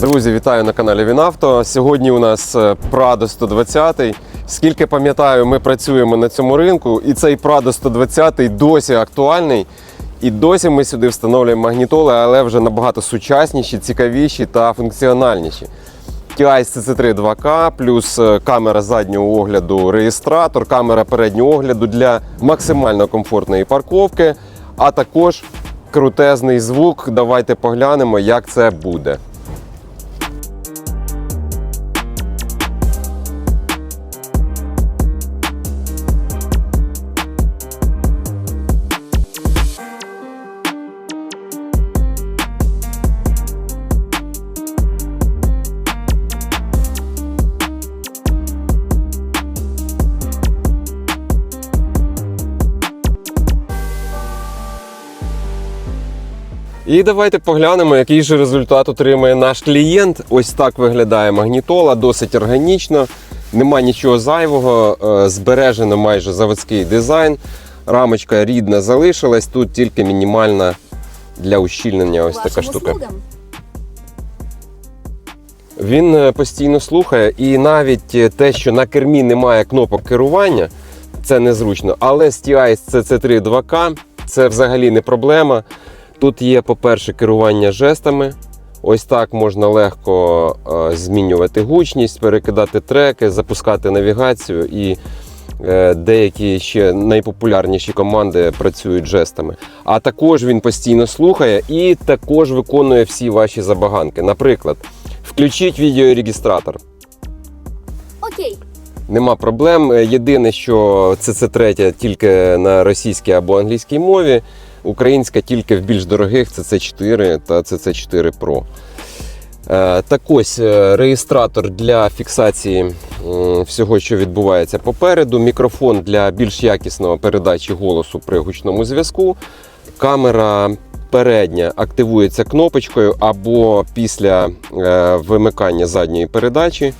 Друзі, вітаю на каналі Вінавто. Сьогодні у нас е, Prado 120. Скільки пам'ятаю, ми працюємо на цьому ринку, і цей Prado 120 досі актуальний. І досі ми сюди встановлюємо магнітоли, але вже набагато сучасніші, цікавіші та функціональніші. TI CC3 2K, плюс е, камера заднього огляду, реєстратор, камера переднього огляду для максимально комфортної парковки, а також крутезний звук. Давайте поглянемо, як це буде. І давайте поглянемо, який же результат отримає наш клієнт. Ось так виглядає магнітола, досить органічно, нема нічого зайвого, е, збережено майже заводський дизайн. Рамочка рідна залишилась, тут тільки мінімальна для ущільнення ось така штука. услугам. Він е, постійно слухає, і навіть е, те, що на кермі немає кнопок керування, це незручно. Але з TI CC3 2K це взагалі не проблема. Тут є, по-перше, керування жестами. Ось так можна легко е, змінювати гучність, перекидати треки, запускати навігацію і е, деякі ще найпопулярніші команди працюють жестами. А також він постійно слухає і також виконує всі ваші забаганки. Наприклад, включіть відеорегістратор. Окей. Нема проблем. Е, Єдине, що CC3 тільки на російській або англійській мові, українська тільки в більш дорогих CC4 та CC4 Pro. Е, Так ось е, реєстратор для фіксації всього, що відбувається попереду, мікрофон для більш якісного передачі голосу при гучному зв'язку. Камера передня активується кнопочкою або після е, вимикання задньої передачі.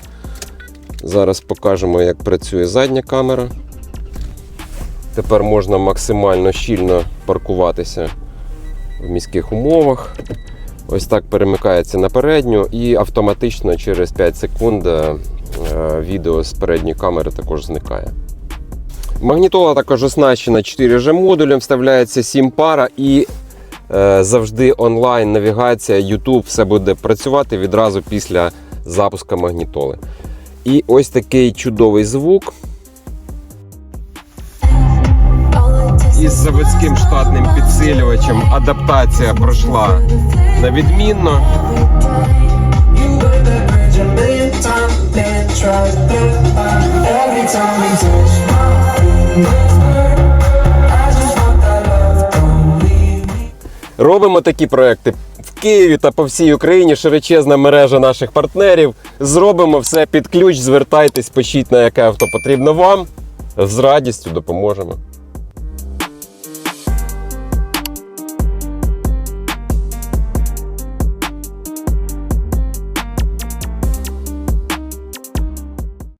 Зараз покажемо, як працює задня камера. Тепер можна максимально щільно паркуватися в міських умовах. Ось так перемикається на передню і автоматично через 5 секунд е, відео з передньої камери також зникає. Магнітола також оснащена 4G модулем, вставляється 7 пара і е, завжди онлайн навігація, YouTube, все буде працювати відразу після запуску магнітоли. І ось такий чудовий звук. Із заводським штатним підсилювачем адаптація пройшла на відмінно. Робимо такі проекти в Києві та по всій Україні. Широчезна мережа наших партнерів. Зробимо все під ключ. Звертайтесь, пишіть на яке авто потрібно вам. З радістю допоможемо.